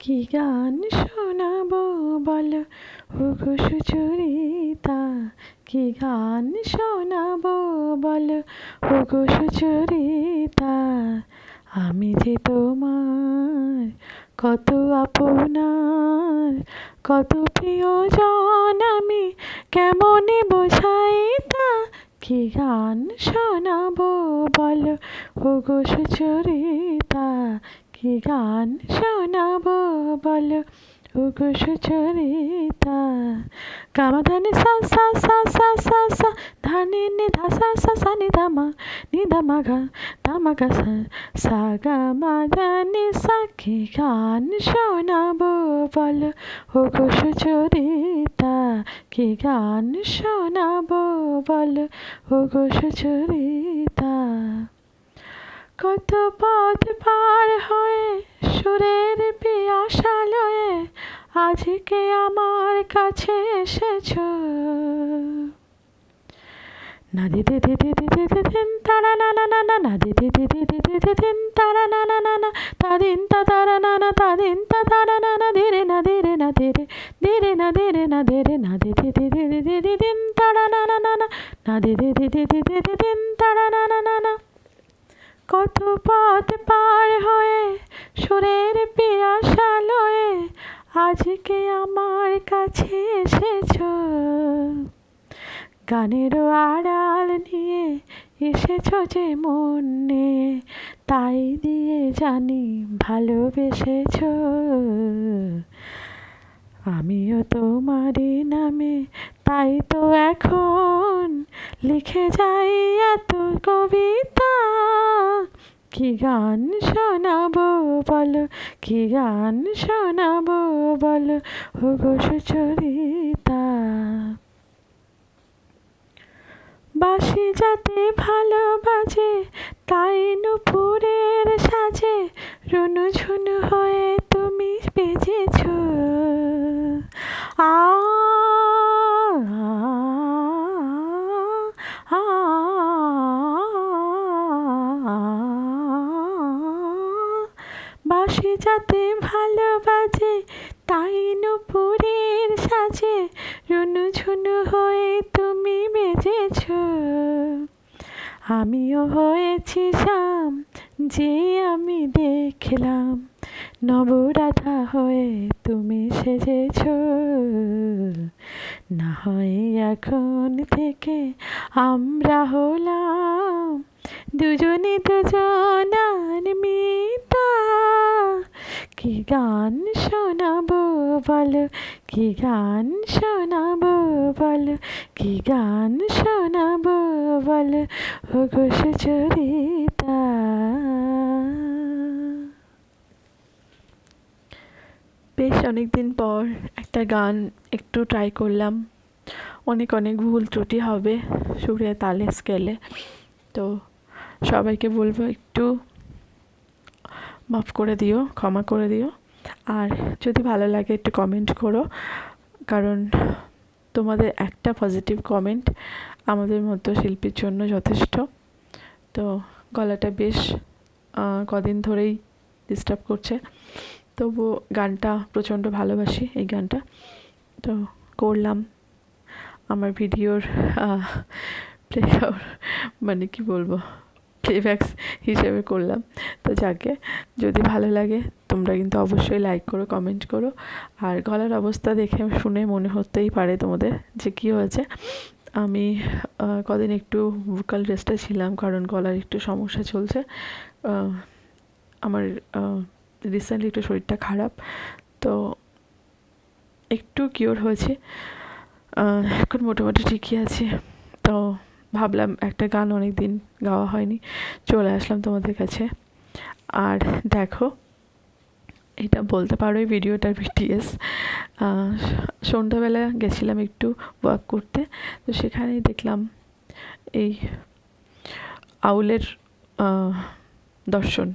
কি গান শোনাবো বলো? ওগো সুচরিতা কি গান শোনাবো বলো? ওগো সুচরিতা আমি যে তোমার কত আপনার, কত প্রিয়জন আমি কেমনে বোঝাই তা কি গান শোনাবো বলো? ওগো সুচরিতা কি গান শোনাবো বলো ওগো সুচরিতা। কামাধানে সা সা সা সা সা সা, ধানে নি ধা সা সা সা নি ধা মা নি ধা মা গা ধা গা সা সা গা মা ধা নি সা, কি গান শোনাবো বলো ওগো সুচরিতা, কি গান শোনাবো বলো ওগো সুচরিতা। কত পথ পার হয়ে সুরের পিয়াসালয়ে আজকে আমার কাছে এসেছ না দিদি দিদি দিদি দিদিন তারা না না না না না দিদি দিদি দিদি দিদিন তারা না না না না তাদিন তা তারা না না তাদিন তা তারা না না ধীরে না ধীরে না ধীরে ধীরে না ধীরে না ধীরে না দিদি দিদি দিদি দিদিন তারা না না না না না দিদি দিদি দিদি দিদিন তারা না না না না কত পথ পার হয়ে সুরের পিয়াসালয়ে আজকে আমার কাছে এসেছ। গানেরও আড়াল নিয়ে এসেছ যে মন নিয়ে, তাই দিয়ে জানি ভালোবেসেছ। আমিও তোমারই নামে, তাই তো এখন লিখে যাই এত কবিতা। কি গান শোনাবো বলো? কি গান শোনাবো বলো? গো সুচরিতা। বাসি যাতে ভালোবাজে তাই নুপুরের সাজে রুনু যাতে ভালো বাজে তাই নুপুরের সাজে রুনু ঝুনু হয়ে তুমি বেজেছ। আমিও হয়েছি শাম যে আমি দেখলাম, নবরাধা হয়ে তুমি সেজেছ। না হয় এখন থেকে আমরা হলাম দুজনে দুজনার মিতা কি গান শোনাবো বলো? কি গান শোনাবো বলো? কি গান শোনাবো বলো? ওগো সুচরিতা। বেশ অনেক দিন পর একটা গান একটু ট্রাই করলাম। অনেক অনেক ভুল ত্রুটি হবে, সুরে তালে স্কেলে। তো সবাইকে বলব একটু মাফ করে দিও, ক্ষমা করে দিও। আর যদি ভালো লাগে একটু কমেন্ট করো, কারণ তোমাদের একটা পজিটিভ কমেন্ট আমাদের মতো শিল্পীর জন্য যথেষ্ট। তো গলাটা বেশ কদিন ধরেই ডিস্টার্ব করছে। তবু গানটা প্রচণ্ড ভালোবাসি এই গানটা। তো করলাম। আমার ভিডিওর প্লে মানে কি বলব? প্লেব্যাক্স হিসেবে করলাম। তো যাকে যদি ভালো লাগে, তোমরা কিন্তু অবশ্যই লাইক করো কমেন্ট করো। আর গলার অবস্থা দেখে শুনে মনে হতেই পারে তোমাদের যে কী হয়েছে। আমি কদিন একটু ভোকাল রেস্টে ছিলাম কারণ গলার একটু সমস্যা চলছে। আমার রিসেন্টলি একটু শরীরটা খারাপ। তো একটু কিওর হয়েছে। এখন মোটামুটি ঠিকই আছে। তো ভাবলাম একটা গান অনেক দিন গাওয়া হয়নি, চলে আসলাম তোমাদের কাছে। আর দেখো, এটা বলতে পারো এই ভিডিওটার বিটিএস সন্ধ্যাবেলা গেছিলাম একটু ওয়াক করতে, তো সেখানেই দেখলাম এই আউলের দর্শন।